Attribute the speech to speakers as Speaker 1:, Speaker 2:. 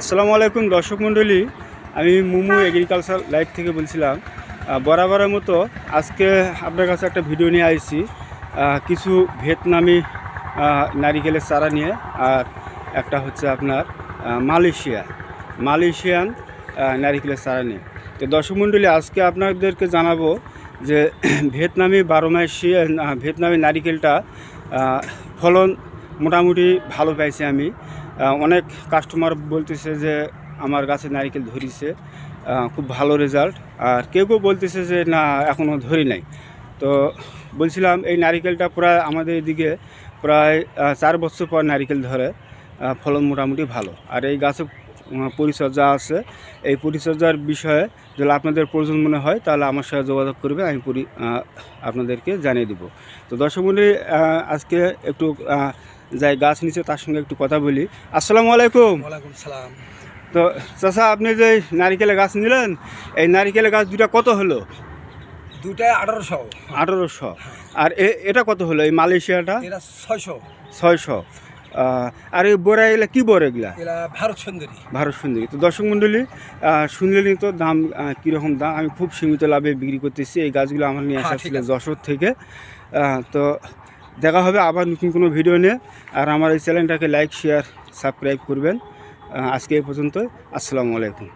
Speaker 1: আসসালামু আলাইকুম দর্শক মণ্ডলী। আমি মুমু এগ্রিকালচার লাইফ থেকে বলছিলাম। বরাবরের মতো আজকে আপনার কাছে একটা ভিডিও নিয়ে আসছি। কিছু ভিয়েতনামি নারিকেলের চারা নিয়ে। আর একটা হচ্ছে আপনার মালয়েশিয়া, মালয়েশিয়ান নারিকেলের চারা নিয়ে। তো দর্শক মণ্ডলী, আজকে আপনাদেরকে জানাব যে ভিয়েতনামি, বারো ভিয়েতনামি নারিকেলটা ফলন মোটামুটি ভালো পাইছি আমি। অনেক কাস্টমার বলতেছে যে, আমার গাছে নারকেল ধরিছে। খুব ভালো রেজাল্ট আর কেউ কেউ বলতেছে যে, না এখনও ধরি নাই। তো বলছিলাম, এই নারিকেলটা প্রায় আমাদের এদিকে প্রায় চার বছর পর নারিকেল ধরে। ফলন মোটামুটি ভালো। আর এই গাছে পরিচর্যা আছে। এই পরিচর্যার বিষয়ে যদি আপনাদের প্রয়োজন মনে হয়, তাহলে আমার সাথে যোগাযোগ করবে, আমি আপনাদেরকে জানিয়ে দিব। তো দর্শক আজকে একটু যাই গাছ নিচে তার সঙ্গে একটু কথা বলি। আসসালামু আলাইকুম।
Speaker 2: ওয়ালাইকুম সালাম।
Speaker 1: তো চাচা আপনি যে নারিকেলের গাছ নিলেন এই নারিকেলের গাছ দুটা কত হলো?
Speaker 2: দুটা আঠারোশো।
Speaker 1: আঠারোশো। আর এটা কত হলো? এই মালয়েশিয়াটা?
Speaker 2: ছয়শো।
Speaker 1: ছয়শো। আর এই বোরা এগুলা কী বোর এগুলা?
Speaker 2: ভারত সুন্দরী।
Speaker 1: ভারত সুন্দরী। তো দর্শক মণ্ডলী শুনলেনি তো দাম কীরকম দাম? আমি খুব সীমিত লাভে বিক্রি করতেছি। এই গাছগুলো আমার নিয়ে
Speaker 2: হ্যাঁ,
Speaker 1: আসা ছিল যশোর থেকে। তো দেখা হবে আবার নতুন কোনো ভিডিও নিয়ে। আর আমার এই চ্যানেলটাকে লাইক শেয়ার সাবস্ক্রাইব করবেন। আজকে এই পর্যন্ত আসসালামু আলাইকুম।